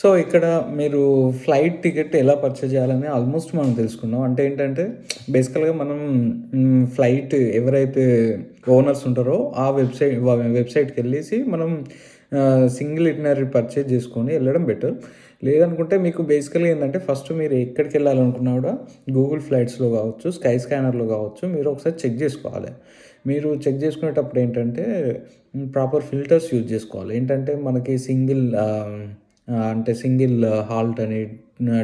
So ఇక్కడ మీరు flight ticket ఎలా పర్చేజ్ చేయాలని ఆల్మోస్ట్ మనం తెలుసుకున్నాం. అంటే ఏంటంటే బేసికల్గా మనం ఫ్లైట్ ఎవరైతే ఓనర్స్ ఉంటారో ఆ వెబ్సైట్ వెబ్సైట్కి వెళ్ళేసి మనం సింగిల్ ఇటినరీ పర్చేజ్ చేసుకొని వెళ్ళడం బెటర్. లేదనుకుంటే మీకు బేసికల్గా ఏంటంటే ఫస్ట్ మీరు ఎక్కడికి వెళ్ళాలనుకున్నా కూడా గూగుల్ ఫ్లైట్స్లో కావచ్చు స్కై స్కానర్లో కావచ్చు మీరు ఒకసారి చెక్ చేసుకోవాలి. మీరు చెక్ చేసుకునేటప్పుడు ఏంటంటే ప్రాపర్ ఫిల్టర్స్ యూజ్ చేసుకోవాలి. ఏంటంటే మనకి సింగిల్ అంటే సింగిల్ హాల్ట్ అని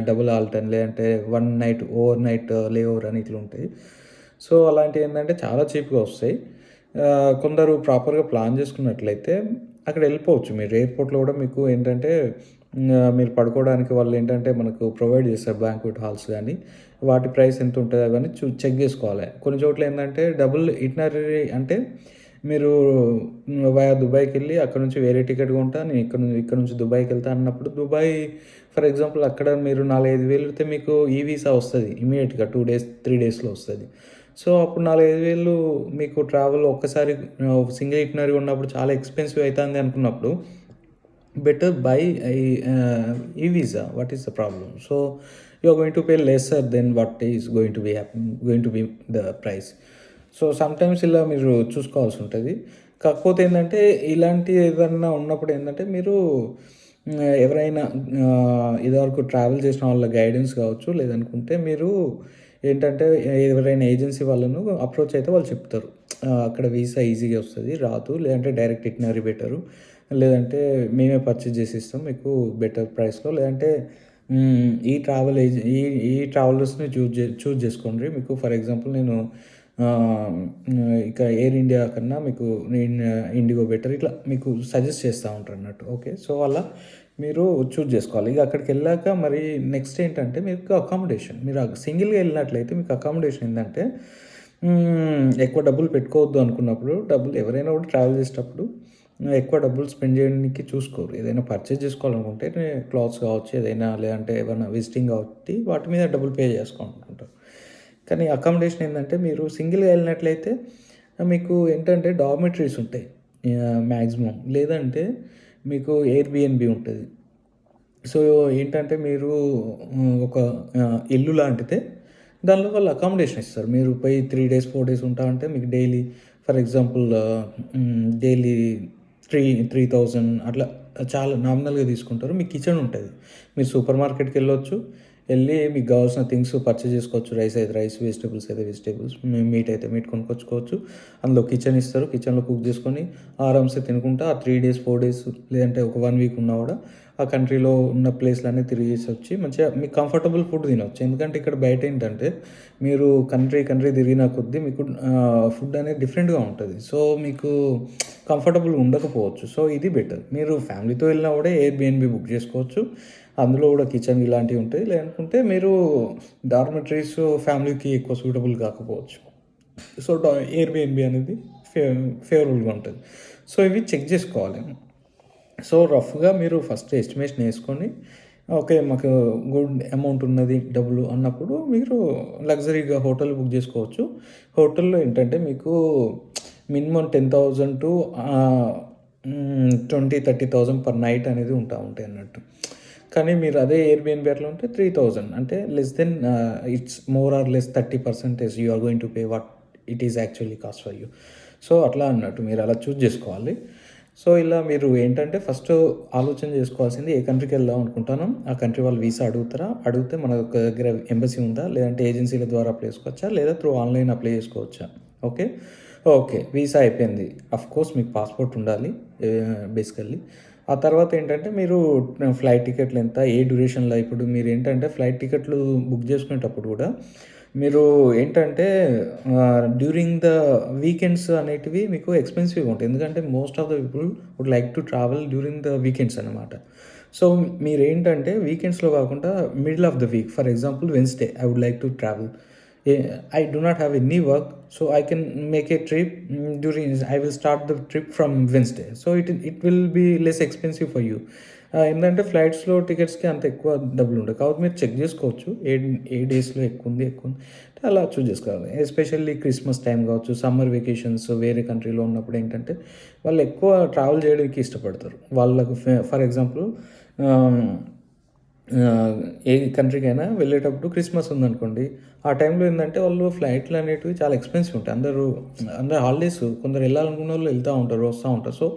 డబుల్ హాల్ట్ అని లేదంటే one night over night layover అని ఇట్లా ఉంటాయి. సో అలాంటివి ఏంటంటే చాలా చీప్గా వస్తాయి. కొందరు ప్రాపర్గా ప్లాన్ చేసుకున్నట్లయితే అక్కడ వెళ్ళిపోవచ్చు. మీరు ఎయిర్పోర్ట్లో కూడా మీకు ఏంటంటే మీరు పడుకోవడానికి వాళ్ళు ఏంటంటే మనకు ప్రొవైడ్ చేస్తారు బ్యాంక్వెట్ హాల్స్ కానీ వాటి ప్రైస్ ఎంత ఉంటుంది అవన్నీ చూ చెక్ చేసుకోవాలి. కొన్ని చోట్ల ఏంటంటే డబుల్ ఇటనరీ అంటే మీరు వయా దుబాయ్కి వెళ్ళి అక్కడ నుంచి వేరే టికెట్ కొంటా నేను ఇక్కడ నుంచి ఇక్కడ నుంచి దుబాయ్కి వెళ్తా అన్నప్పుడు దుబాయ్ ఫర్ ఎగ్జాంపుల్ అక్కడ మీరు నాలుగైదు వేలు వెళ్తే మీకు ఈ వీసా వస్తుంది ఇమీడియట్గా టూ డేస్ త్రీ డేస్లో వస్తుంది. సో అప్పుడు నాలుగైదు వేలు మీకు ట్రావెల్ ఒక్కసారి సింగిల్ ఇట్నరీ ఉన్నప్పుడు చాలా ఎక్స్పెన్సివ్ అవుతుంది అనుకున్నప్పుడు better buy a, uh, e-visa what is the problem so you are going to pay lesser than what is going to be happen, going to be the price so sometimes ఇలా మీరు చూసుకోవాల్సి ఉంటుంది కాకపోతే ఏంటంటే ఇలాంటి ఏదన్నా ఉన్నప్పుడు ఏంటంటే మీరు ఎవరైనా ఇదివరకు ట్రావెల్ చేసిన వాళ్ళ గైడెన్స్ కావచ్చు లేదనుకుంటే మీరు ఏంటంటే ఎవరైనా ఏజెన్సీ వాళ్ళను అప్రోచ్ అయితే వాళ్ళు చెప్తారు. అక్కడ వీసా ఈజీగా వస్తుంది రాదు లేదంటే డైరెక్ట్ ఇట్నరీ బెటరు లేదంటే మేమే పర్చేజ్ చేసి ఇస్తాం మీకు బెటర్ ప్రైస్లో లేదంటే ఈ ట్రావెల్ ఏజె ఈ ఈ ట్రావెలర్స్ని చూజ్ చే చూజ్ చేసుకోండి. మీకు ఫర్ ఎగ్జాంపుల్ నేను ఇక ఎయిర్ ఇండియా కన్నా మీకు నేను ఇండిగో బెటర్ ఇట్లా మీకు సజెస్ట్ చేస్తూ ఉంటారు అన్నట్టు. ఓకే సో అలా మీరు చూజ్ చేసుకోవాలి. ఇక అక్కడికి వెళ్ళాక మరి నెక్స్ట్ ఏంటంటే మీకు అకామిడేషన్ మీరు సింగిల్గా వెళ్ళినట్లయితే మీకు అకామిడేషన్ ఏంటంటే ఎక్కువ డబ్బులు పెట్టుకోవద్దు అనుకున్నప్పుడు డబ్బులు ఎవరైనా కూడా ట్రావెల్ చేసేటప్పుడు ఎక్కువ డబ్బులు స్పెండ్ చేయడానికి చూసుకోరు. ఏదైనా పర్చేజ్ చేసుకోవాలనుకుంటే క్లాత్స్ కావచ్చు ఏదైనా లేదంటే ఏమైనా విజిటింగ్ కాబట్టి వాటి మీద డబ్బులు పే చేసుకోవాలనుకుంటారు కానీ అకామిడేషన్ ఏంటంటే మీరు సింగిల్గా వెళ్ళినట్లయితే మీకు ఏంటంటే డార్మెటరీస్ ఉంటాయి మ్యాక్సిమం లేదంటే మీకు ఎయిర్బిఎన్బి ఉంటుంది. సో ఏంటంటే మీరు ఒక ఇల్లు లాంటిదే దానిలో వాళ్ళు అకామిడేషన్ ఇస్తారు. మీరు పోయి త్రీ డేస్ ఫోర్ డేస్ ఉంటా అంటే మీకు daily for example daily three three thousand అట్లా చాలా నామినల్గా తీసుకుంటారు. మీకు కిచెన్ ఉంటుంది. మీరు సూపర్ మార్కెట్కి వెళ్ళొచ్చు వెళ్ళి మీకు కావాల్సిన థింగ్స్ పర్చేజ్ చేసుకోవచ్చు. రైస్ అయితే రైస్ వెజిటేబుల్స్ అయితే వెజిటేబుల్స్ మీట్ అయితే మీట్ కొనుక్కొచ్చుకోవచ్చు. అందులో కిచెన్ ఇస్తారు. కిచెన్లో కుక్ చేసుకొని ఆరామ్సే తినుకుంటా. ఆ త్రీ డేస్ ఫోర్ డేస్ లేదంటే ఒక వన్ వీక్ ఉన్నా కూడా ఆ కంట్రీలో ఉన్న ప్లేస్లన్నీ తిరిగేసి వచ్చి మంచిగా మీకు కంఫర్టబుల్ ఫుడ్ తినవచ్చు ఎందుకంటే ఇక్కడ బయట ఏంటంటే మీరు కంట్రీ కంట్రీ తిరిగిన కొద్దీ మీకు ఫుడ్ అనేది డిఫరెంట్గా ఉంటుంది. సో మీకు కంఫర్టబుల్ ఉండకపోవచ్చు. సో ఇది బెటర్ మీరు ఫ్యామిలీతో వెళ్ళినా కూడా ఎయిర్బిఎన్బి బుక్ చేసుకోవచ్చు. అందులో కూడా కిచెన్ ఇలాంటివి ఉంటాయి. లేకుంటే మీరు డార్మెటరీస్ ఫ్యామిలీకి ఎక్కువ సూటబుల్ కాకపోవచ్చు. సో ఎయిర్బిఎన్బి అనేది ఫే ఫేవరబుల్గా ఉంటుంది. సో ఇవి చెక్ చేసుకోవాలి. సో రఫ్గా మీరు ఫస్ట్ ఎస్టిమేషన్ వేసుకొని ఓకే మాకు గుడ్ అమౌంట్ ఉన్నది డబ్బులు అన్నప్పుడు మీరు లగ్జరీగా హోటల్ బుక్ చేసుకోవచ్చు. హోటల్లో ఏంటంటే మీకు minimum ten thousand to twenty thirty thousand per night అనేది ఉంటా ఉంటాయి అన్నట్టు. కానీ మీరు అదే ఎయిర్బిఎన్బి అట్లా ఉంటే త్రీ థౌజండ్ అంటే less then it's more or less thirty percentage you are going to pay what it is actually cost for you so అట్లా అన్నట్టు మీరు అలా చూస్ చేసుకోవాలి. సో ఇలా మీరు ఏంటంటే ఫస్ట్ ఆలోచన చేసుకోవాల్సింది ఏ కంట్రీకి వెళ్దాం అనుకుంటాను. ఆ కంట్రీ వాళ్ళు వీసా అడుగుతారా? అడిగితే మన దగ్గర ఎంబసీ ఉందా? లేదంటే ఏజెన్సీల ద్వారా అప్లై చేసుకోవచ్చా? లేదా త్రూ ఆన్లైన్ అప్లై చేసుకోవచ్చా? ఓకే ఓకే వీసా అయిపోయింది. కోర్స్ మీకు పాస్పోర్ట్ ఉండాలి బేసికల్లీ ఆ తర్వాత ఏంటంటే మీరు ఫ్లైట్ టికెట్లు ఎంత ఏ డ్యూరేషన్లో ఇప్పుడు మీరు ఏంటంటే ఫ్లైట్ టికెట్లు బుక్ చేసుకునేటప్పుడు కూడా మీరు ఏంటంటే డ్యూరింగ్ ద వీకెండ్స్ అనేటివి మీకు ఎక్స్పెన్సివ్గా ఉంటాయి. ఎందుకంటే most of the people would like to travel during the weekends అనమాట సో మీరు ఏంటంటే వీకెండ్స్లో కాకుండా middle of the week for example Wednesday I would like to travel Eh, I do not have any work so i can make a trip. Mm, during i will start the trip from wednesday. So it it will be less expensive for you. ఏంటంటే ఫ్లైట్స్లో టికెట్స్కి అంత ఎక్కువ డబ్బులు ఉండవు. కాబట్టి మీరు check చేసుకోవచ్చు. ఏ ఏ డేస్లో ఎక్కువ ఉంది ఎక్కువ ఉంది. అంటే అలా చూస్ చేసుకోవాలి. ఎస్పెషల్లీ క్రిస్మస్ టైం కావచ్చు సమ్మర్ వెకేషన్స్ వేరే కంట్రీలో ఉన్నప్పుడు ఏంటంటే వాళ్ళు ఎక్కువ ట్రావెల్ చేయడానికి ఇష్టపడతారు. వాళ్ళకు ఫర్ ఎగ్జాంపుల్ ఏ కంట్రీకైనా వెళ్ళేటప్పుడు క్రిస్మస్ ఉందనుకోండి ఆ టైంలో ఏంటంటే వాళ్ళు ఫ్లైట్లు అనేటివి చాలా ఎక్స్పెన్సివ్ ఉంటాయి. అందరూ అందరు హాలిడేస్ కొందరు వెళ్ళాలనుకున్న వాళ్ళు వెళ్తూ ఉంటారు వస్తూ ఉంటారు. సో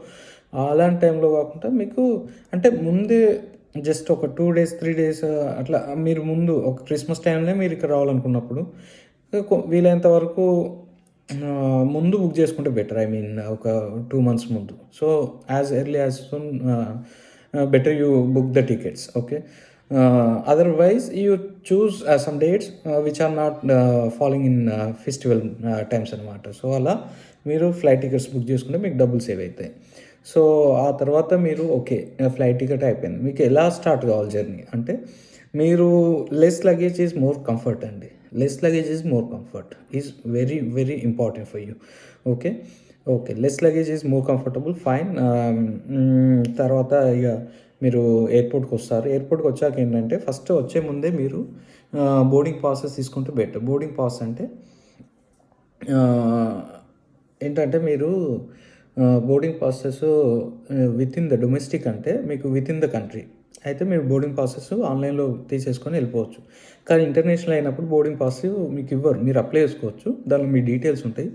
అలాంటి టైంలో కాకుండా మీకు అంటే ముందే జస్ట్ ఒక టూ డేస్ త్రీ డేస్ అట్లా మీరు ముందు ఒక క్రిస్మస్ టైంలో మీరు ఇక్కడ రావాలనుకున్నప్పుడు వీలైనంత వరకు ముందు బుక్ చేసుకుంటే బెటర్ ఐ మీన్ ఒక టూ మంత్స్ ముందు. So as early as soon better you book the tickets okay otherwise you choose some dates which are not following in festival times అనమాట సో అలా మీరు ఫ్లైట్ టికెట్స్ బుక్ చేసుకుంటే మీకు డబ్బులు save అవుతాయి so ఆ తర్వాత మీరు ఓకే ఫ్లైట్ టికెట్ అయిపోయింది. మీకు ఎలా స్టార్ట్ కావాలి జర్నీ అంటే మీరు less luggage is more comfort అండి. Less luggage is more comfort is very very important for you okay okay less luggage is more comfortable fine తర్వాత ఇక మీరు ఎయిర్పోర్ట్కి వస్తారు. ఎయిర్పోర్ట్కి వచ్చాక ఏంటంటే ఫస్ట్ వచ్చే ముందే మీరు బోర్డింగ్ పాసెస్ తీసుకుంటే బెటర్. బోర్డింగ్ పాస్ అంటే ఏంటంటే మీరు boarding process within the domestic అంటే మీకు విత్ ఇన్ ద కంట్రీ అయితే మీరు బోర్డింగ్ ప్రాసెస్ ఆన్లైన్లో తీసేసుకొని వెళ్ళిపోవచ్చు. కానీ ఇంటర్నేషనల్ అయినప్పుడు బోర్డింగ్ పాస్ మీకు ఇవ్వరు. మీరు అప్లై చేసుకోవచ్చు. దానిలో మీ డీటెయిల్స్ ఉంటాయి.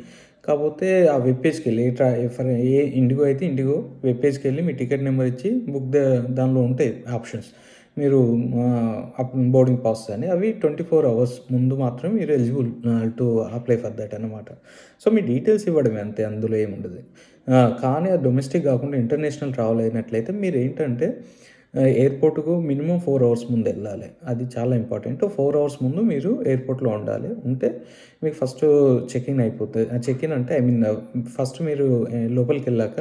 కాకపోతే ఆ వెబ్ పేజ్కి వెళ్ళి ట్రా ఫర్ ఏ ఇండిగో అయితే ఇండిగో వెబ్ పేజ్కి వెళ్ళి మీ టికెట్ నెంబర్ ఇచ్చి బుక్ ద దానిలో ఉంటాయి ఆప్షన్స్ మీరు బోర్డింగ్ పాస్ అని అవి ట్వంటీ ఫోర్ అవర్స్ ముందు మాత్రం మీరు eligible to apply for that అనమాట సో మీ డీటెయిల్స్ ఇవ్వడమే అంతే అందులో ఏముండదు. కానీ ఆ డొమెస్టిక్ కాకుండా ఇంటర్నేషనల్ ట్రావెల్ అయినట్లయితే మీరు ఏంటంటే ఎయిర్పోర్ట్కు మినిమం ఫోర్ అవర్స్ ముందు వెళ్ళాలి. అది చాలా ఇంపార్టెంట్. ఫోర్ అవర్స్ ముందు మీరు ఎయిర్పోర్ట్లో ఉండాలి. ఉంటే మీకు ఫస్ట్ చెక్ ఇన్ అయిపోతుంది. చెక్ ఇన్ అంటే ఐ మీన్ ఫస్ట్ మీరు లోపలికి వెళ్ళాక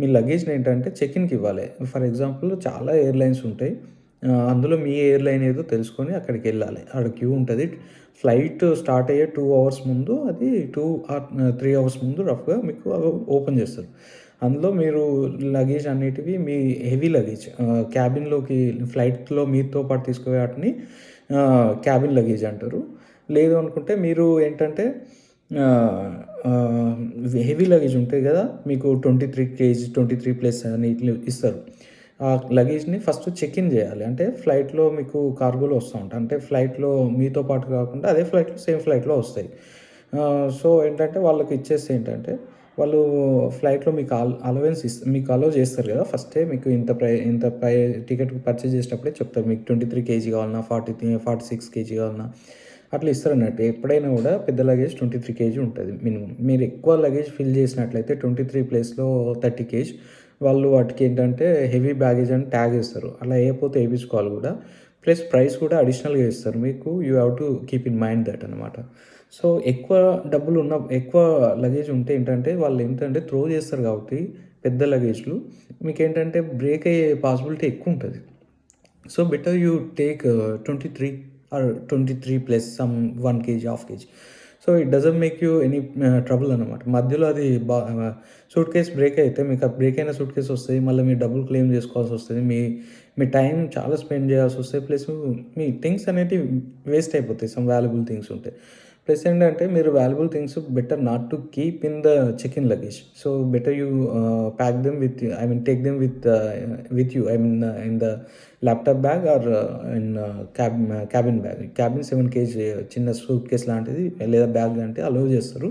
మీ లగేజ్ని ఏంటంటే చెక్ ఇన్కి ఇవ్వాలి. ఫర్ ఎగ్జాంపుల్ చాలా ఎయిర్లైన్స్ ఉంటాయి. అందులో మీ ఎయిర్లైన్ ఏదో తెలుసుకొని అక్కడికి వెళ్ళాలి. అక్కడ క్యూ ఉంటుంది. ఫ్లైట్ స్టార్ట్ అయ్యే టూ అవర్స్ ముందు అది టూ ఆర్ త్రీ అవర్స్ ముందు రఫ్గా మీకు ఓపెన్ చేస్తారు. అందులో మీరు లగేజ్ అన్నిటివి మీ హెవీ లగేజ్ క్యాబిన్లోకి ఫ్లైట్లో మీతో పాటు తీసుకుపోయే వాటిని క్యాబిన్ లగేజ్ అంటారు. లేదు అనుకుంటే మీరు ఏంటంటే హెవీ లగేజ్ ఉంటాయి కదా మీకు twenty three KG twenty three plus అని ఇస్తారు. ఆ లగేజ్ని ఫస్ట్ చెక్ ఇన్ చేయాలి. అంటే ఫ్లైట్లో మీకు కార్గోలో వస్తూ ఉంటాయి. అంటే ఫ్లైట్లో మీతో పాటు కాకుండా అదే ఫ్లైట్లో సేమ్ ఫ్లైట్లో వస్తాయి. సో ఏంటంటే వాళ్ళకి ఇచ్చేస్తే ఏంటంటే వాళ్ళు ఫ్లైట్లో మీకు అల్ అలవెన్స్ ఇస్తారు మీకు అలో చేస్తారు కదా. ఫస్టే మీకు ఇంత ప్రై ఇంత ప్రై టికెట్ పర్చేజ్ చేసేటప్పుడే చెప్తారు. మీకు ట్వంటీ త్రీ కేజీ కావాలన్నా ఫార్టీ ఫార్టీ సిక్స్ కేజీ కావాలన్నా అట్లా ఇస్తారు అన్నట్టు. ఎప్పుడైనా కూడా పెద్ద లగేజ్ ట్వంటీ త్రీ కేజీ ఉంటుంది మినిమం మీరు ఎక్కువ లగేజ్ ఫిల్ చేసినట్లయితే ట్వంటీ త్రీ ప్లేస్లో థర్టీ కేజీ వాళ్ళు వాటికి ఏంటంటే హెవీ బ్యాగేజ్ అని ట్యాగ్ ఇస్తారు అలా వేయకపోతే వేయించుకోవాలి కూడా. ప్లస్ ప్రైస్ కూడా అడిషనల్గా ఇస్తారు. మీకు you have to keep in mind that అనమాట సో ఎక్కువ డబ్బులు ఉన్న ఎక్కువ లగేజ్ ఉంటే ఏంటంటే వాళ్ళు ఏంటంటే త్రో చేస్తారు కాబట్టి పెద్ద లగేజ్లు. మీకు ఏంటంటే బ్రేక్ అయ్యే పాసిబిలిటీ ఎక్కువ ఉంటుంది. So better you take twenty three or twenty three plus some one KG half KG. So it doesn't make you any trouble అనమాట మధ్యలో అది బా సూట్ కేస్ బ్రేక్ అయితే మీకు ఆ బ్రేక్ అయిన సూట్ కేస్ వస్తుంది మళ్ళీ మీ డబ్బులు క్లెయిమ్ చేసుకోవాల్సి వస్తుంది. మీ మీ టైం చాలా స్పెండ్ చేయాల్సి వస్తుంది. ప్లస్ మీ థింగ్స్ అనేటివి వేస్ట్ అయిపోతాయి సమ్ వాల్యుబుల్ థింగ్స్ ఉంటాయి ప్లస్ ఏంటంటే మీరు valuable things better not to keep in the check in luggage so better you pack them with I mean take them with with you I mean in the laptop bag or in cab cabin bag cabin seven KG చిన్న suitcase లాంటిది లేదా bag లాంటిది allow చేస్తారు.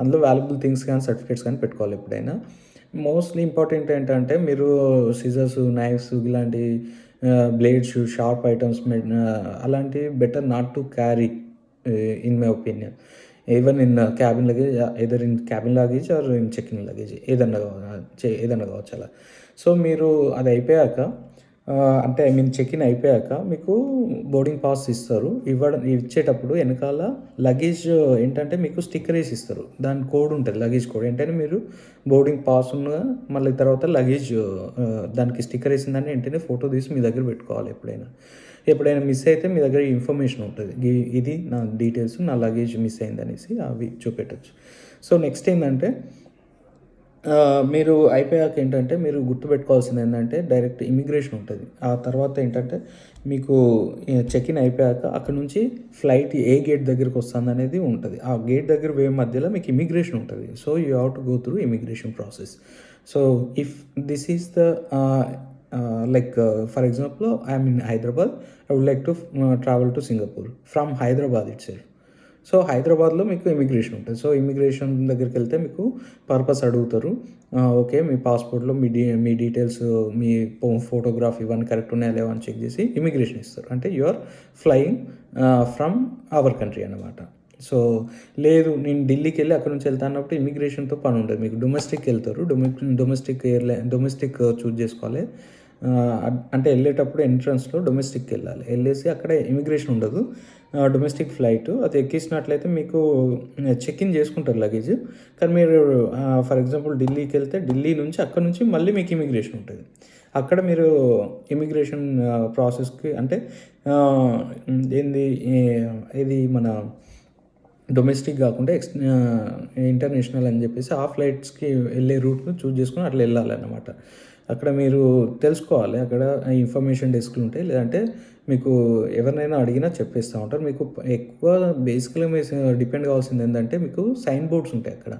అందులో valuable things కానీ certificates కానీ పెట్టుకోవాలి ఎప్పుడైనా. మోస్ట్లీ ఇంపార్టెంట్ ఏంటంటే మీరు సిజర్స్ నైఫ్స్ ఇలాంటి బ్లేడ్స్ షార్ప్ ఐటమ్స్ అలాంటివి better not to carry in my opinion even in cabin luggage either in cabin luggage or in check in luggage ఏదన్నా చే- ఏదన్నా కావచ్చు అలా. సో మీరు అది అయిపోయాక అంటే ఐ మీన్ చెక్ ఇన్ అయిపోయాక మీకు బోర్డింగ్ పాస్ ఇస్తారు. ఇవ్వడం ఇచ్చేటప్పుడు వెనకాల లగేజ్ ఏంటంటే మీకు స్టిక్కర్ వేసి ఇస్తారు. దాని కోడ్ ఉంటుంది లగేజ్ కోడ్ ఏంటంటే మీరు బోర్డింగ్ పాస్ ఉన్న మళ్ళీ తర్వాత లగేజ్ దానికి స్టిక్కర్ వేసిందని వెంటనే ఫోటో తీసి మీ దగ్గర పెట్టుకోవాలి ఎప్పుడైనా. ఎప్పుడైనా మిస్ అయితే మీ దగ్గర ఇన్ఫర్మేషన్ ఉంటుంది. ఇది నా డీటెయిల్స్ నా లగేజ్ మిస్ అయింది అనేసి అవి చూపెట్టచ్చు. సో నెక్స్ట్ ఏంటంటే మీరు అయిపోయాక ఏంటంటే మీరు గుర్తుపెట్టుకోవాల్సింది ఏంటంటే డైరెక్ట్ ఇమిగ్రేషన్ ఉంటుంది. ఆ తర్వాత ఏంటంటే మీకు చెక్ ఇన్ అయిపోయాక అక్కడ నుంచి ఫ్లైట్ ఏ గేట్ దగ్గరికి వస్తుంది అనేది ఉంటుంది. ఆ గేట్ దగ్గర వే మధ్యలో మీకు ఇమిగ్రేషన్ ఉంటుంది. So you have to go through immigration process so if this is the like for example I'm in Hyderabad I would like to travel to Singapore from Hyderabad itself so హైదరాబాద్లో మీకు immigration ఉంటుంది. So immigration దగ్గరికి వెళ్తే మీకు purpose అడుగుతారు. Uh, okay మీ పాస్పోర్ట్లో మీ డీ మీ డీటెయిల్స్ మీ ఫోటోగ్రాఫ్ ఇవన్నీ కరెక్ట్ ఉన్నాయా లేవా అని చెక్ చేసి ఇమిగ్రేషన్ ఇస్తారు. అంటే you are flying from our country అన్నమాట. సో లేదు నేను ఢిల్లీకి వెళ్ళి అక్కడ నుంచి వెళ్తా అన్నప్పుడు ఇమిగ్రేషన్తో పని ఉండదు. మీకు డొమెస్టిక్ వెళ్తారు. డొమె డొమెస్టిక్ ఎయిర్లైన్ డొమెస్టిక్ చూజ్ చేసుకోవాలి. అంటే వెళ్ళేటప్పుడు ఎంట్రన్స్లో డొమెస్టిక్కి వెళ్ళాలి. వెళ్ళేసి అక్కడ ఇమిగ్రేషన్ ఉండదు. Domestic flight. అది ఎక్కించినట్లయితే మీకు చెక్ ఇన్ చేసుకుంటారు లగేజ్. కానీ మీరు ఫర్ ఎగ్జాంపుల్ ఢిల్లీకి వెళ్తే ఢిల్లీ నుంచి అక్కడ నుంచి మళ్ళీ మీకు ఇమిగ్రేషన్ ఉంటుంది. అక్కడ మీరు ఇమిగ్రేషన్ ప్రాసెస్కి అంటే ఏంది ఇది మన డొమెస్టిక్ కాకుండా ఎక్స్ ఇంటర్నేషనల్ అని చెప్పేసి ఆ ఫ్లైట్స్కి వెళ్ళే రూట్ను చూజ్ చేసుకుని అట్లా వెళ్ళాలన్నమాట. అక్కడ మీరు తెలుసుకోవాలి. అక్కడ ఇన్ఫర్మేషన్ డెస్క్లు ఉంటాయి లేదంటే మీకు ఎవరినైనా అడిగినా చెప్పేస్తూ ఉంటారు. మీకు ఎక్కువ బేసిక్గా మీరు డిపెండ్ కావాల్సింది ఏంటంటే మీకు సైన్ బోర్డ్స్ ఉంటాయి అక్కడ.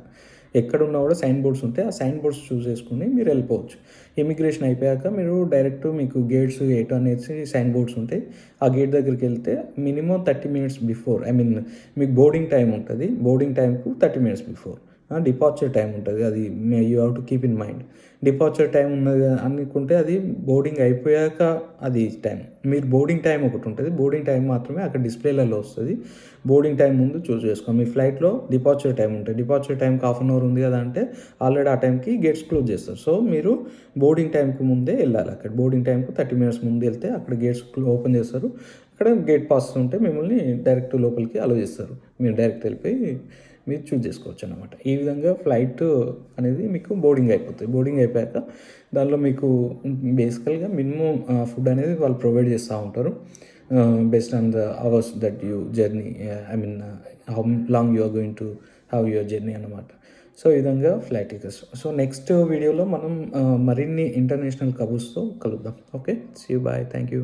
ఎక్కడ ఉన్నా కూడా సైన్ బోర్డ్స్ ఉంటాయి ఆ సైన్ బోర్డ్స్ చూస్ చేసుకుని మీరు వెళ్ళిపోవచ్చు. ఇమిగ్రేషన్ అయిపోయాక మీరు డైరెక్ట్ మీకు గేట్స్ ఎయిట్ అనేసి సైన్ బోర్డ్స్ ఉంటాయి. ఆ గేట్ దగ్గరికి వెళ్తే minimum thirty minutes before I mean మీకు బోర్డింగ్ టైం ఉంటుంది. బోర్డింగ్ టైంకు thirty minutes before. Departure time ఉంటుంది. అది you have to keep in mind departure time ఉన్నది అనుకుంటే అది బోర్డింగ్ అయిపోయాక అది టైం మీరు బోర్డింగ్ టైం ఒకటి ఉంటుంది. బోర్డింగ్ టైం మాత్రమే అక్కడ డిస్ప్లేలలో వస్తుంది. బోర్డింగ్ టైం ముందు చూస్ చేసుకోండి మీ ఫ్లైట్లో డిపార్చర్ టైం ఉంటుంది. డిపార్చర్ టైంకి హాఫ్ అన్ అవర్ ఉంది కదా అంటే ఆల్రెడీ ఆ టైంకి గేట్స్ క్లోజ్ చేస్తారు. సో మీరు బోర్డింగ్ టైంకి ముందే వెళ్ళాలి అక్కడ. బోర్డింగ్ టైంకి థర్టీ మినిట్స్ ముందు వెళ్తే అక్కడ గేట్స్ ఓపెన్ చేస్తారు. అక్కడ గేట్ పాస్ ఉంటే మిమ్మల్ని డైరెక్ట్ లోపలికి అలో చేస్తారు. మీరు డైరెక్ట్ వెళ్ళిపోయి మీరు చూజ్ చేసుకోవచ్చు అనమాట ఈ విధంగా ఫ్లైట్ అనేది మీకు బోర్డింగ్ అయిపోతుంది. బోర్డింగ్ అయిపోయాక దానిలో మీకు బేసికల్గా మినిమం ఫుడ్ అనేది వాళ్ళు ప్రొవైడ్ చేస్తూ ఉంటారు. Best on the hours that you journey I mean how long you are going to have your journey అనమాట సో ఈ విధంగా ఫ్లైట్ టికెట్స్ సో నెక్స్ట్ వీడియోలో మనం మరిన్ని ఇంటర్నేషనల్ కబుర్స్తో కలుద్దాం. Okay see bye thank you